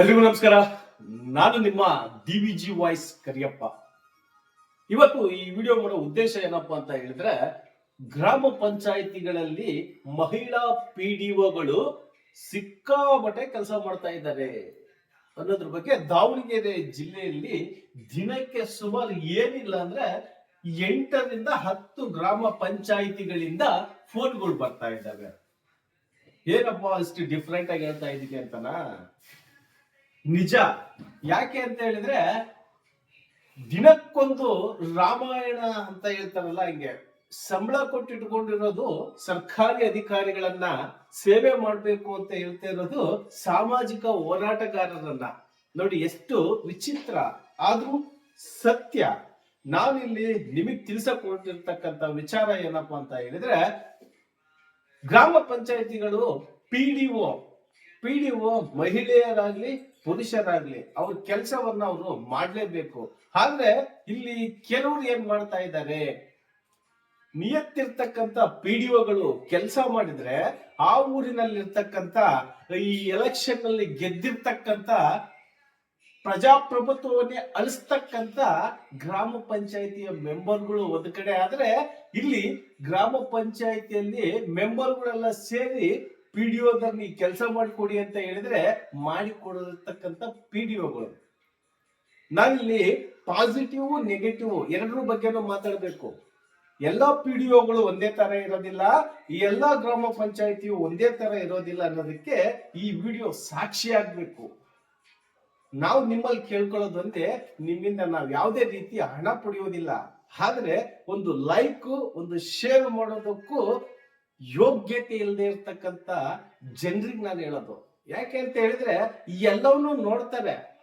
ಎಲ್ರಿಗೂ ನಮಸ್ಕಾರ. ನಾನು ನಿಮ್ಮ D V G voice Kariyappa. ಇವತ್ತು ಈ ವಿಡಿಯೋ ಮಾಡೋ ಉದ್ದೇಶ ಏನಪ್ಪಾ ಅಂತ ಹೇಳಿದ್ರೆ, ಗ್ರಾಮ ಪಂಚಾಯಿತಿಗಳಲ್ಲಿ ಮಹಿಳಾ ಪಿ ಡಿ ಒಗಳು ಸಿಕ್ಕಾಪಟ್ಟೆ ಕೆಲಸ ಮಾಡ್ತಾ ಇದ್ದಾರೆ. ಅನ್ನೋದ್ರ ಬಗ್ಗೆ ದಾವಣಗೆರೆ ಜಿಲ್ಲೆಯಲ್ಲಿ ದಿನಕ್ಕೆ ಸುಮಾರು ಏನಿಲ್ಲ ಅಂದ್ರೆ ಎಂಟರಿಂದ ಹತ್ತು ಗ್ರಾಮ ಪಂಚಾಯಿತಿಗಳಿಂದ ಫೋನ್ಗಳು ಬರ್ತಾ ಇದ್ದಾವೆ. ಏನಪ್ಪಾ ಅಷ್ಟು ಡಿಫ್ರೆಂಟ್ ಆಗಿ ಹೇಳ್ತಾ ಇದೀನಿ ಅಂತನಾ? ನಿಜ. ಯಾಕೆ ಅಂತ ಹೇಳಿದ್ರೆ, ದಿನಕ್ಕೊಂದು ರಾಮಾಯಣ ಅಂತ ಹೇಳ್ತಾರಲ್ಲ ಹಿಂಗೆ. ಸಂಬಳ ಕೊಟ್ಟಿಟ್ಕೊಂಡಿರೋದು ಸರ್ಕಾರಿ ಅಧಿಕಾರಿಗಳನ್ನ ಸೇವೆ ಮಾಡಬೇಕು ಅಂತ ಹೇಳ್ತಾ ಇರೋದು ಸಾಮಾಜಿಕ ಹೋರಾಟಗಾರರನ್ನ. ನೋಡಿ, ಎಷ್ಟು ವಿಚಿತ್ರ, ಆದ್ರೂ ಸತ್ಯ. ನಾನಿಲ್ಲಿ ನಿಮಗ್ ತಿಳಿಸಕೊಟ್ಟಿರ್ತಕ್ಕಂಥ ವಿಚಾರ ಏನಪ್ಪಾ ಅಂತ ಹೇಳಿದ್ರೆ, ಗ್ರಾಮ ಪಂಚಾಯತಿಗಳು, P D P D O ಮಹಿಳೆಯರಾಗ್ಲಿ ಪುರುಷರಾಗ್ಲಿ, ಅವ್ರ ಕೆಲಸವನ್ನ ಅವರು ಮಾಡ್ಲೇಬೇಕು. ಆದ್ರೆ, ಇಲ್ಲಿ ಕೆಲವರು ಏನ್ ಮಾಡ್ತಾ ಇದ್ದಾರೆ ನಿಯತ್ತಿರ್ತಕ್ಕಂತ ಪಿ ಡಿ ಒಗಳು ಕೆಲಸ ಮಾಡಿದ್ರೆ, ಆ ಊರಿನಲ್ಲಿರ್ತಕ್ಕಂತ ಈ ಎಲೆಕ್ಷನ್ನಲ್ಲಿ ಗೆದ್ದಿರ್ತಕ್ಕಂತ ಪ್ರಜಾಪ್ರಭುತ್ವವನ್ನೇ ಅಳಿಸ್ತಕ್ಕಂತ ಗ್ರಾಮ ಪಂಚಾಯಿತಿಯ ಮೆಂಬರ್ಗಳು ಒಂದು ಕಡೆ ಆದ್ರೆ, ಇಲ್ಲಿ ಗ್ರಾಮ ಪಂಚಾಯಿತಿಯಲ್ಲಿ ಮೆಂಬರ್ಗಳೆಲ್ಲ ಸೇರಿ ಪಿ ಡಿ ಒದಲ್ಲಿ ಕೆಲಸ ಮಾಡಿಕೊಡಿ ಅಂತ ಹೇಳಿದ್ರೆ ಮಾಡಿಕೊಡತಕ್ಕಂಥ ಪಿ ಡಿ ಒಗಳು ನಾನಿಲ್ಲಿ ಪಾಸಿಟಿವ್ ನೆಗೆಟಿವ್ ಎರಡರ ಬಗ್ಗೆನೂ ಮಾತಾಡಬೇಕು. ಎಲ್ಲಾ ಪಿ ಡಿ ಒಗಳು ಒಂದೇ ತರ ಇರೋದಿಲ್ಲ, ಈ ಎಲ್ಲಾ ಗ್ರಾಮ ಪಂಚಾಯಿತಿ ಒಂದೇ ತರ ಇರೋದಿಲ್ಲ ಅನ್ನೋದಕ್ಕೆ ಈ ವಿಡಿಯೋ ಸಾಕ್ಷಿ ಆಗ್ಬೇಕು. ನಾವು ನಿಮ್ಮಲ್ಲಿ ಕೇಳ್ಕೊಳ್ಳೋದಂತೆ ನಿಮ್ಮಿಂದ ನಾವು ಯಾವುದೇ ರೀತಿ ಹಣ ಪಡೆಯೋದಿಲ್ಲ. ಆದ್ರೆ ಒಂದು ಲೈಕ್ ಒಂದು ಶೇರ್ ಮಾಡೋದಕ್ಕೂ ಯೋಗ್ಯತೆ ಇಲ್ಲದೆ ಇರ್ತಕ್ಕಂಥ ಜನರಿಗೆ ನಾನು ಹೇಳೋದು. ಯಾಕೆ ಅಂತ ಹೇಳಿದ್ರೆ, ಎಲ್ಲವನ್ನೂ ನೋಡ್ತಾರೆ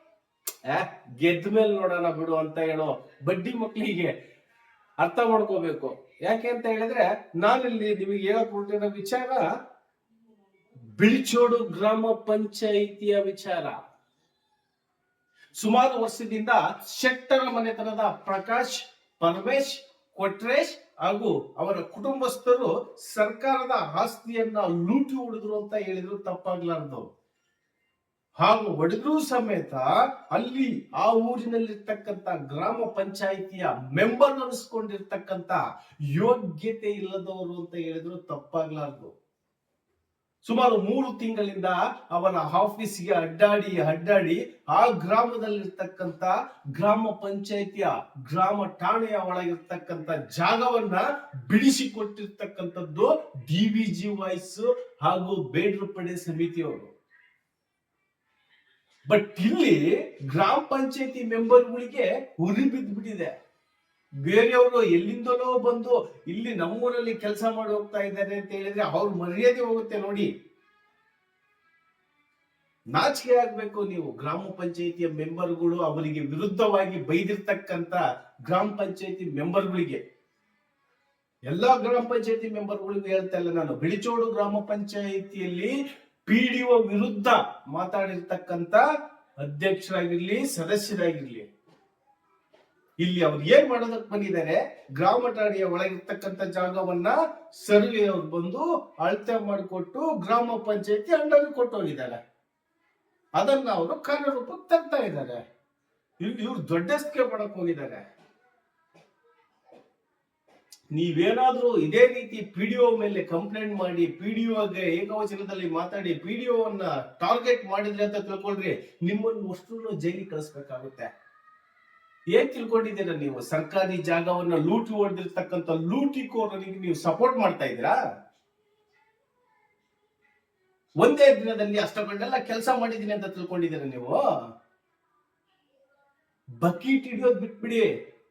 ಗೆದ್ದ ಮೇಲೆ ನೋಡೋಣ ಬಿಡು ಅಂತ ಹೇಳೋ ಬಡ್ಡಿ ಮಕ್ಕಳಿಗೆ ಅರ್ಥ ಮಾಡ್ಕೋಬೇಕು. ಯಾಕೆ ಅಂತ ಹೇಳಿದ್ರೆ, ನಾನಿಲ್ಲಿ ನಿಮಗೆ ಹೇಳಕ್ ಹೊರಟಿರೋ ವಿಚಾರ, ಬಿಳಿಚೋಡು ಗ್ರಾಮ ಪಂಚಾಯಿತಿಯ ವಿಚಾರ. ಸುಮಾರು ವರ್ಷದಿಂದ ಶೆಟ್ಟರ ಮನೆತನದ ಪ್ರಕಾಶ್, ಪರಮೇಶ್ ಕೊಟ್ರೇಶ್ ಹಾಗೂ ಅವರ ಕುಟುಂಬಸ್ಥರು ಸರ್ಕಾರದ ಆಸ್ತಿಯನ್ನ ಲೂಟಿ ಹೊಡೆದ್ರು ಅಂತ ಹೇಳಿದ್ರು ತಪ್ಪಾಗ್ಲಾರ್ದು. ಹಾಗೂ ಹೊಡೆದ್ರೂ ಸಮೇತ ಅಲ್ಲಿ ಆ ಊರಿನಲ್ಲಿರ್ತಕ್ಕಂಥ ಗ್ರಾಮ ಪಂಚಾಯಿತಿಯ ಮೆಂಬರ್ ಅನಿಸ್ಕೊಂಡಿರ್ತಕ್ಕಂಥ ಯೋಗ್ಯತೆ ಇಲ್ಲದವರು ಅಂತ ಹೇಳಿದ್ರು ತಪ್ಪಾಗ್ಲಾರ್ದು. ಸುಮಾರು ಮೂರು ತಿಂಗಳಿಂದ ಅವನ ಆಫೀಸ್ಗೆ ಅಡ್ಡಾಡಿ ಅಡ್ಡಾಡಿ ಆ ಗ್ರಾಮದಲ್ಲಿರ್ತಕ್ಕಂತ ಗ್ರಾಮ ಪಂಚಾಯಿತಿಯ, ಗ್ರಾಮ ಠಾಣೆಯ ಒಳಗಿರ್ತಕ್ಕಂತ ಜಾಗವನ್ನ ಬಿಡಿಸಿಕೊಟ್ಟಿರ್ತಕ್ಕಂಥದ್ದು ಡಿ ವಿ ಜಿ ವಾಯ್ಸ್ ಹಾಗೂ ಬೇಡ್ರ ಪಡೆ ಸಮಿತಿಯವರು. ಬಟ್ ಇಲ್ಲಿ ಗ್ರಾಮ ಪಂಚಾಯತಿ ಮೆಂಬರ್ಗಳಿಗೆ ಉರಿ ಬಿದ್ದ್ಬಿಟ್ಟಿದೆ ಬೇರೆಯವರು ಎಲ್ಲಿಂದಲೋ ಬಂದು ಇಲ್ಲಿ ನಮ್ಮೂರಲ್ಲಿ ಕೆಲಸ ಮಾಡಿ ಹೋಗ್ತಾ ಇದ್ದಾರೆ ಅಂತ ಹೇಳಿದ್ರೆ ಅವ್ರ ಮರ್ಯಾದೆ ಹೋಗುತ್ತೆ ನೋಡಿ. ನಾಚಿಕೆ ಆಗ್ಬೇಕು ನೀವು ಗ್ರಾಮ ಪಂಚಾಯಿತಿಯ ಮೆಂಬರ್ಗಳು ಅವರಿಗೆ ವಿರುದ್ಧವಾಗಿ ಬೈದಿರ್ತಕ್ಕಂತ ಗ್ರಾಮ ಪಂಚಾಯತಿ ಮೆಂಬರ್ಗಳಿಗೆ. ಎಲ್ಲಾ ಗ್ರಾಮ ಪಂಚಾಯತಿ ಮೆಂಬರ್ಗಳಿಗೂ ಹೇಳ್ತಾ ಇಲ್ಲ ನಾನು, ಬಿಳಿಚೋಡು ಗ್ರಾಮ ಪಂಚಾಯಿತಿಯಲ್ಲಿ ಪಿಡಿಒ ವಿರುದ್ಧ ಮಾತಾಡಿರ್ತಕ್ಕಂತ ಅಧ್ಯಕ್ಷರಾಗಿರ್ಲಿ, ಸದಸ್ಯರಾಗಿರ್ಲಿ ಇಲ್ಲಿ ಅವ್ರು ಏನ್ ಮಾಡೋದಕ್ಕೆ ಬಂದಿದ್ದಾರೆ? ಗ್ರಾಮ ಠಾಣೆಯ ಒಳಗಿರ್ತಕ್ಕಂಥ ಜಾಗವನ್ನ ಸರ್ವೆ ಅವ್ರು ಬಂದು ಅಳತೆ ಮಾಡಿಕೊಟ್ಟು ಗ್ರಾಮ ಪಂಚಾಯತಿ ಅಂಡರ್ ಕೊಟ್ಟು ಹೋಗಿದ್ದಾರೆ ಅದನ್ನ ಅವರು ಕಾರ್ಯರೂಪಕ್ಕೆ ತರ್ತಾ ಇದ್ದಾರೆ. ಇವ್ರು ದೊಡ್ಡಸ್ಕೆ ಮಾಡಕ್ ಹೋಗಿದ್ದಾರೆ. ನೀವೇನಾದ್ರೂ ಇದೇ ರೀತಿ ಪಿ ಡಿ ಒ ಮೇಲೆ ಕಂಪ್ಲೇಂಟ್ ಮಾಡಿ ಪಿ ಡಿ ಒಗೆ ಏಕವಚನದಲ್ಲಿ ಮಾತಾಡಿ ಪಿ ಡಿ ಅನ್ನ ಟಾರ್ಗೆಟ್ ಮಾಡಿದ್ರೆ ಅಂತ ತಿಳ್ಕೊಳ್ರಿ, ನಿಮ್ಮನ್ನು ಅಷ್ಟು ಜೈಲಿಗೆ ಕಳಿಸ್ಬೇಕಾಗುತ್ತೆ. ಏನ್ ತಿಳ್ಕೊಂಡಿದ್ದೀರಾ ನೀವು? ಸರ್ಕಾರಿ ಜಾಗವನ್ನ ಲೂಟಿ ಹೊಡೆದಿರ್ತಕ್ಕಂಥ ಲೂಟಿಕೋರರಿಗೆ ನೀವು ಸಪೋರ್ಟ್ ಮಾಡ್ತಾ ಇದ್ದೀರಾ? ಒಂದೇ ದಿನದಲ್ಲಿ ಅಷ್ಟಕೊಂಡೆಲ್ಲ ಕೆಲಸ ಮಾಡಿದ್ದೀನಿ ಅಂತ ತಿಳ್ಕೊಂಡಿದ್ದೀರಾ ನೀವು? ಬಕೀಟ್ ಹಿಡಿಯೋದ್ ಬಿಟ್ಬಿಡಿ.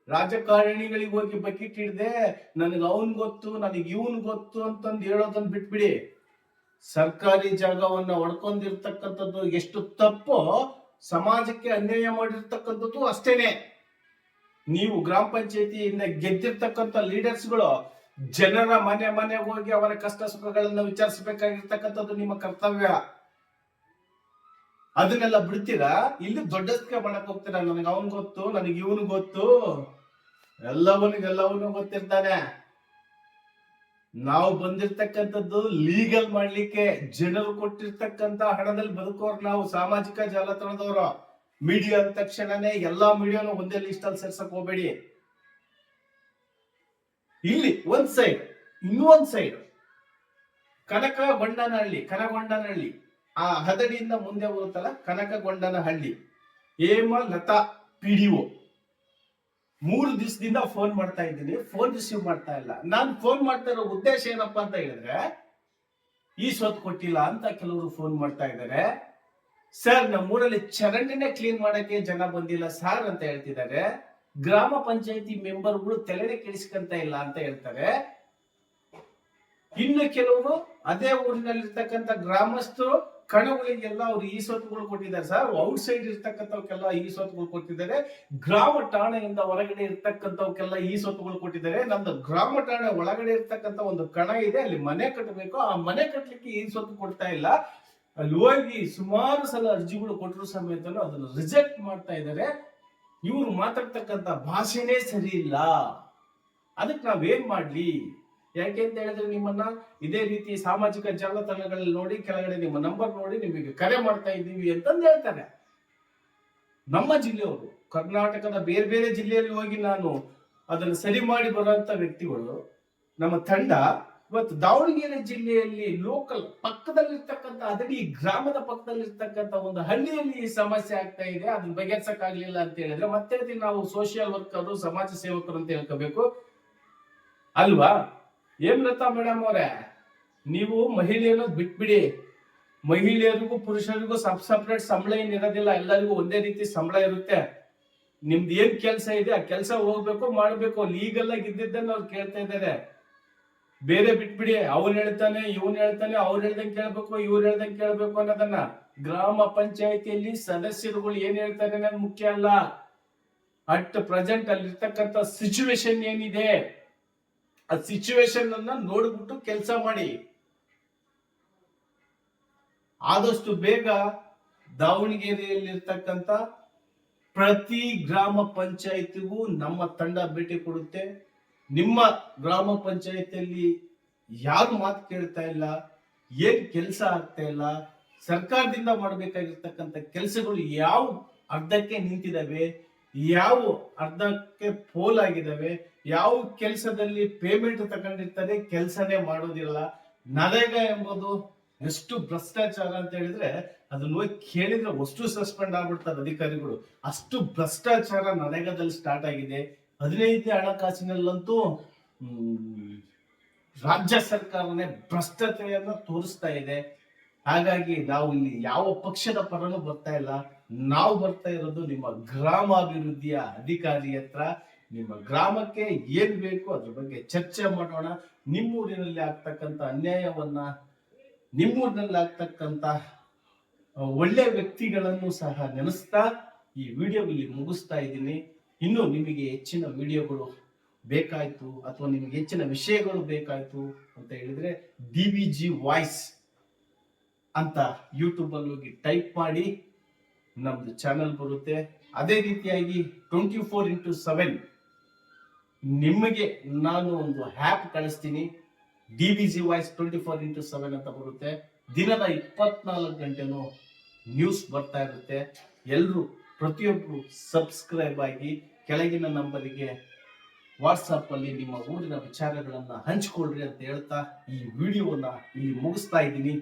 ರಾಜಕಾರಣಿಗಳಿಗೆ ಹೋಗಿ ಬಕೀಟ್ ಹಿಡ್ದೆ ನನಗೆ ಅವನ್ ಗೊತ್ತು, ನನಗೆ ಇವನ್ ಗೊತ್ತು ಅಂತಂದು ಹೇಳೋದನ್ನ ಬಿಟ್ಬಿಡಿ. ಸರ್ಕಾರಿ ಜಾಗವನ್ನ ಒಡ್ಕೊಂಡಿರ್ತಕ್ಕಂಥದ್ದು ಎಷ್ಟು ತಪ್ಪೋ ಸಮಾಜಕ್ಕೆ ಅನ್ಯಾಯ ಮಾಡಿರ್ತಕ್ಕಂಥದ್ದು ಅಷ್ಟೇನೆ. ನೀವು ಗ್ರಾಮ ಪಂಚಾಯತಿಯಿಂದ ಗೆದ್ದಿರ್ತಕ್ಕಂಥ ಲೀಡರ್ಸ್ಗಳು ಜನರ ಮನೆ ಮನೆಗೆ ಹೋಗಿ ಅವರ ಕಷ್ಟ ಸುಖಗಳನ್ನ ವಿಚಾರಿಸಬೇಕಾಗಿರ್ತಕ್ಕಂಥದ್ದು ನಿಮ್ಮ ಕರ್ತವ್ಯ. ಅದನ್ನೆಲ್ಲ ಬಿಡ್ತೀರಾ? ಇಲ್ಲಿ ದೊಡ್ಡದಕ್ಕೆ ಮಾಡಕ್ ಹೋಗ್ತೀರಾ? ನನಗೆ ಅವನ್ ಗೊತ್ತು, ನನಗೆ ಇವನು ಗೊತ್ತು. ಎಲ್ಲವನ್ನೂ ಗೊತ್ತಿರ್ತಾನೆ. ನಾವು ಬಂದಿರ್ತಕ್ಕಂಥದ್ದು ಲೀಗಲ್ ಮಾಡ್ಲಿಕ್ಕೆ ಜನರು ಕೊಟ್ಟಿರ್ತಕ್ಕಂತ ಹಣದಲ್ಲಿ ಬದುಕೋರು ನಾವು, ಸಾಮಾಜಿಕ ಜಾಲತಾಣದವರು. ಮೀಡಿಯಾ ಅಂದ ತಕ್ಷಣನೇ ಎಲ್ಲಾ ಮೀಡಿಯಾನು ಒಂದೇ ಲಿಸ್ಟ್ ಅಲ್ಲಿ ಸೇರ್ಸಕ್ ಹೋಗ್ಬೇಡಿ. ಇಲ್ಲಿ ಒಂದ್ ಸೈಡ್ ಇನ್ನೊಂದ್ ಸೈಡ್ ಕನಕ ಗೊಂಡನಹಳ್ಳಿ ಕನಗೊಂಡನಹಳ್ಳಿ. ಆ ಹದಡಿಯಿಂದ ಮುಂದೆ ಬರುತ್ತಲ್ಲ ಕನಕಗೊಂಡನಹಳ್ಳಿ. ಹೇಮ ಲತಾ ಪಿಡಿಒ ಮೂರು ದಿವಸದಿಂದ ಫೋನ್ ಮಾಡ್ತಾ ಇದ್ದೀನಿ ಫೋನ್ ರಿಸೀವ್ ಮಾಡ್ತಾ ಇಲ್ಲ. ನಾನು ಫೋನ್ ಮಾಡ್ತಾ ಇರೋ ಉದ್ದೇಶ ಏನಪ್ಪಾ ಅಂತ ಹೇಳಿದ್ರೆ, ಈ ಸ್ವತ್ತು ಕೊಟ್ಟಿಲ್ಲ ಅಂತ ಕೆಲವರು ಫೋನ್ ಮಾಡ್ತಾ ಇದ್ದಾರೆ. ಸರ್ ನಮ್ಮೂರಲ್ಲಿ ಚರಂಡಿನೇ ಕ್ಲೀನ್ ಮಾಡಕ್ಕೆ ಜನ ಬಂದಿಲ್ಲ ಸರ್ ಅಂತ ಹೇಳ್ತಿದ್ದಾರೆ. ಗ್ರಾಮ ಪಂಚಾಯತಿ ಮೆಂಬರ್ಗಳು ತಲೆನೇ ಕೆಡಿಸ್ಕಂತ ಇಲ್ಲ ಅಂತ ಹೇಳ್ತಾರೆ. ಇನ್ನು ಕೆಲವರು ಅದೇ ಊರಿನಲ್ಲಿರ್ತಕ್ಕಂಥ ಗ್ರಾಮಸ್ಥರು ಕಣಗಳಿಗೆಲ್ಲ ಅವ್ರು ಈ ಸೊತ್ತುಗಳು ಕೊಟ್ಟಿದ್ದಾರೆ ಸರ್. ಔಟ್ ಸೈಡ್ ಇರ್ತಕ್ಕಂಥವಕ್ಕೆಲ್ಲ ಈ ಸೊತ್ತುಗಳು ಕೊಟ್ಟಿದ್ದಾರೆ. ಗ್ರಾಮ ಠಾಣೆಯಿಂದ ಹೊರಗಡೆ ಇರ್ತಕ್ಕಂಥವಕ್ಕೆಲ್ಲ ಈ ಸೊತ್ತುಗಳು ಕೊಟ್ಟಿದ್ದಾರೆ. ನಮ್ದು ಗ್ರಾಮ ಠಾಣೆ ಒಳಗಡೆ ಇರ್ತಕ್ಕಂಥ ಒಂದು ಕಣ ಇದೆ, ಅಲ್ಲಿ ಮನೆ ಕಟ್ಟಬೇಕು. ಆ ಮನೆ ಕಟ್ಟಲಿಕ್ಕೆ ಈ ಸೊತ್ತು ಕೊಡ್ತಾ ಇಲ್ಲ. ಅಲ್ಲಿ ಹೋಗಿ ಸುಮಾರು ಸಲ ಅರ್ಜಿಗಳು ಕೊಟ್ಟರು ಸಮೇತ ಅದನ್ನು ರಿಜೆಕ್ಟ್ ಮಾಡ್ತಾ ಇದ್ದಾರೆ ಇವರು ಮಾತಾಡ್ತಕ್ಕಂಥ ಭಾಷೆನೇ ಸರಿ ಇಲ್ಲ. ಅದಕ್ಕೆ ನಾವೇನ್ ಮಾಡ್ಲಿ? ಯಾಕೆ ಅಂತ ಹೇಳಿದ್ರೆ ನಿಮ್ಮನ್ನ ಇದೇ ರೀತಿ ಸಾಮಾಜಿಕ ಜಾಲತಾಣಗಳಲ್ಲಿ ನೋಡಿ, ಕೆಳಗಡೆ ನಿಮ್ಮ ನಂಬರ್ ನೋಡಿ ನಿಮಗೆ ಕರೆ ಮಾಡ್ತಾ ಇದ್ದೀವಿ ಅಂತಂದು ಹೇಳ್ತಾರೆ. ನಮ್ಮ ಜಿಲ್ಲೆಯವರು ಕರ್ನಾಟಕದ ಬೇರೆ ಬೇರೆ ಜಿಲ್ಲೆಯಲ್ಲಿ ಹೋಗಿ ನಾನು ಅದನ್ನು ಸರಿ ಮಾಡಿ ಬರುವಂತ ವ್ಯಕ್ತಿಗಳು, ನಮ್ಮ ತಂಡ ಇವತ್ತು ದಾವಣಗೆರೆ ಜಿಲ್ಲೆಯಲ್ಲಿ ಲೋಕಲ್ ಪಕ್ಕದಲ್ಲಿರ್ತಕ್ಕಂಥ ಅದಡಿ ಗ್ರಾಮದ ಪಕ್ಕದಲ್ಲಿರ್ತಕ್ಕಂಥ ಒಂದು ಹಳ್ಳಿಯಲ್ಲಿ ಈ ಸಮಸ್ಯೆ ಆಗ್ತಾ ಇದೆ. ಅದನ್ನ ಬಗೆಹರಿಸಕ್ಕಾಗ್ಲಿಲ್ಲ ಅಂತ ಹೇಳಿದ್ರೆ ಮತ್ತೆ ನಾವು ಸೋಷಿಯಲ್ ವರ್ಕರು ಸಮಾಜ ಸೇವಕರು ಅಂತ ಹೇಳ್ಕೋಬೇಕು. ಅಲ್ವಾ? ಏನ್ ಲತಾ ಮೇಡಮ್ ಅವರೇ, ನೀವು ಮಹಿಳೆಯನ್ನು ಬಿಟ್ಬಿಡಿ. ಮಹಿಳೆಯರಿಗೂ ಪುರುಷರಿಗೂ ಸಬ್ ಸಪ್ರೇಟ್ ಸಂಬಳ ಏನ್ ಇರೋದಿಲ್ಲ. ಎಲ್ಲರಿಗೂ ಒಂದೇ ರೀತಿ ಸಂಬಳ ಇರುತ್ತೆ. ನಿಮ್ದು ಏನ್ ಕೆಲಸ ಇದೆ, ಆ ಕೆಲಸ ಹೋಗ್ಬೇಕು, ಮಾಡ್ಬೇಕು ಲೀಗಲ್ ಆಗಿ ಇದ್ದಿದ್ದನ್ನು ಅವ್ರು ಕೇಳ್ತಾ ಇದ್ದಾರೆ. ಬೇರೆ ಬಿಟ್ಬಿಡಿ, ಅವ್ನು ಹೇಳ್ತಾನೆ, ಇವನ್ ಹೇಳ್ತಾನೆ, ಅವ್ರು ಹೇಳ್ದಂಗೆ ಕೇಳ್ಬೇಕು, ಇವ್ರು ಹೇಳ್ದಂಗೆ ಕೇಳ್ಬೇಕು ಅನ್ನೋದನ್ನ ಗ್ರಾಮ ಪಂಚಾಯತಿಯಲ್ಲಿ ಸದಸ್ಯರುಗಳು ಏನ್ ಹೇಳ್ತಾರೆ ಅನ್ನೋದು ಮುಖ್ಯ ಅಲ್ಲ. ಅಟ್ ಪ್ರೆಸೆಂಟ್ ಅಲ್ಲಿರ್ತಕ್ಕಂಥ ಸಿಚುವೇಶನ್ ಏನಿದೆ, ಆ ಸಿಚುವೇಶನ್ ಅನ್ನ ನೋಡ್ಬಿಟ್ಟು ಕೆಲಸ ಮಾಡಿ. ಆದಷ್ಟು ಬೇಗ ದಾವಣಗೆರೆಯಲ್ಲಿರ್ತಕ್ಕಂಥ ಪ್ರತಿ ಗ್ರಾಮ ಪಂಚಾಯತಿಗೂ ನಮ್ಮ ತಂಡ ಭೇಟಿ ಕೊಡುತ್ತೆ. ನಿಮ್ಮ ಗ್ರಾಮ ಪಂಚಾಯತಿಯಲ್ಲಿ ಯಾರು ಮಾತು ಕೇಳ್ತಾ ಇಲ್ಲ, ಏನ್ ಕೆಲಸ ಆಗ್ತಾ ಇಲ್ಲ, ಸರ್ಕಾರದಿಂದ ಮಾಡಬೇಕಾಗಿರ್ತಕ್ಕಂಥ ಕೆಲಸಗಳು ಯಾವ ಅರ್ಧಕ್ಕೆ ನಿಂತಿದ್ದಾವೆ ಯಾವ ಅರ್ಧಕ್ಕೆ ಪೋಲ್ ಆಗಿದ್ದಾವೆ ಯಾವ ಕೆಲಸದಲ್ಲಿ ಪೇಮೆಂಟ್ ತಗೊಂಡಿರ್ತಾರೆ, ಕೆಲಸನೇ ಮಾಡೋದಿಲ್ಲ. ನರೇಗಾ ಎಂಬುದು ಎಷ್ಟು ಭ್ರಷ್ಟಾಚಾರ ಅಂತ ಹೇಳಿದ್ರೆ ಅದನ್ನ ಹೋಗಿ ಕೇಳಿದ್ರೆ ಅಷ್ಟು ಸಸ್ಪೆಂಡ್ ಆಗ್ಬಿಡ್ತಾರೆ ಅಧಿಕಾರಿಗಳು. ಅಷ್ಟು ಭ್ರಷ್ಟಾಚಾರ ನರೇಗಾದಲ್ಲಿ ಸ್ಟಾರ್ಟ್ ಆಗಿದೆ. ಹದಿನೈದನೇ ಹಣಕಾಸಿನಲ್ಲಂತೂ ರಾಜ್ಯ ಸರ್ಕಾರನೇ ಭ್ರಷ್ಟತೆಯನ್ನ ತೋರಿಸ್ತಾ ಇದೆ. ಹಾಗಾಗಿ ನಾವು ಇಲ್ಲಿ ಯಾವ ಪಕ್ಷದ ಪರನೂ ಬರ್ತಾ ಇಲ್ಲ. ನಾವು ಬರ್ತಾ ಇರೋದು ನಿಮ್ಮ ಗ್ರಾಮಾಭಿವೃದ್ಧಿಯ ಅಧಿಕಾರಿ ಹತ್ರ. ನಿಮ್ಮ ಗ್ರಾಮಕ್ಕೆ ಏನ್ ಬೇಕು ಅದ್ರ ಬಗ್ಗೆ ಚರ್ಚೆ ಮಾಡೋಣ. ನಿಮ್ಮೂರಿನಲ್ಲಿ ಆಗ್ತಕ್ಕಂಥ ಅನ್ಯಾಯವನ್ನ, ನಿಮ್ಮೂರಿನಲ್ಲಿ ಆಗ್ತಕ್ಕಂಥ ಒಳ್ಳೆ ವ್ಯಕ್ತಿಗಳನ್ನು ಸಹ ನೆನೆಸ್ತಾ ಈ ವಿಡಿಯೋ ಇಲ್ಲಿ ಮುಗಿಸ್ತಾ ಇದ್ದೀನಿ. ಇನ್ನು ನಿಮಗೆ ಹೆಚ್ಚಿನ ವಿಡಿಯೋಗಳು ಬೇಕಾಯಿತು ಅಥವಾ ನಿಮಗೆ ಹೆಚ್ಚಿನ ವಿಷಯಗಳು ಬೇಕಾಯಿತು ಅಂತ ಹೇಳಿದ್ರೆ ಡಿ ವಿ ಜಿ ವಾಯ್ಸ್ ಅಂತ ಯೂಟ್ಯೂಬಲ್ಲಿ ಹೋಗಿ ಟೈಪ್ ಮಾಡಿ ನಮ್ದು ಚಾನಲ್ ಬರುತ್ತೆ. ಅದೇ ರೀತಿಯಾಗಿ ಟ್ವೆಂಟಿ ಫೋರ್ ಇಂಟು ಸೆವೆನ್ ನಿಮಗೆ ನಾನು ಒಂದು ಆ್ಯಪ್ ಕಳಿಸ್ತೀನಿ. D V G voice twenty four into seven ಅಂತ ಬರುತ್ತೆ. ದಿನದ ಇಪ್ಪತ್ನಾಲ್ಕು ಗಂಟೆನೂ ನ್ಯೂಸ್ ಬರ್ತಾ ಇರುತ್ತೆ. ಎಲ್ಲರೂ ಪ್ರತಿಯೊಬ್ಬರು ಸಬ್ಸ್ಕ್ರೈಬ್ ಆಗಿ ಕೆಳಗಿನ ನಂಬರಿಗೆ ವಾಟ್ಸಪ್ಪಲ್ಲಿ ನಿಮ್ಮ ಊರಿನ ವಿಚಾರಗಳನ್ನು ಹಂಚಿಕೊಳ್ಳ್ರಿ ಅಂತ ಹೇಳ್ತಾ ಈ ವಿಡಿಯೋನ ಇಲ್ಲಿ ಮುಗಿಸ್ತಾ ಇದ್ದೀನಿ.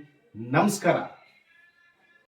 ನಮಸ್ಕಾರ.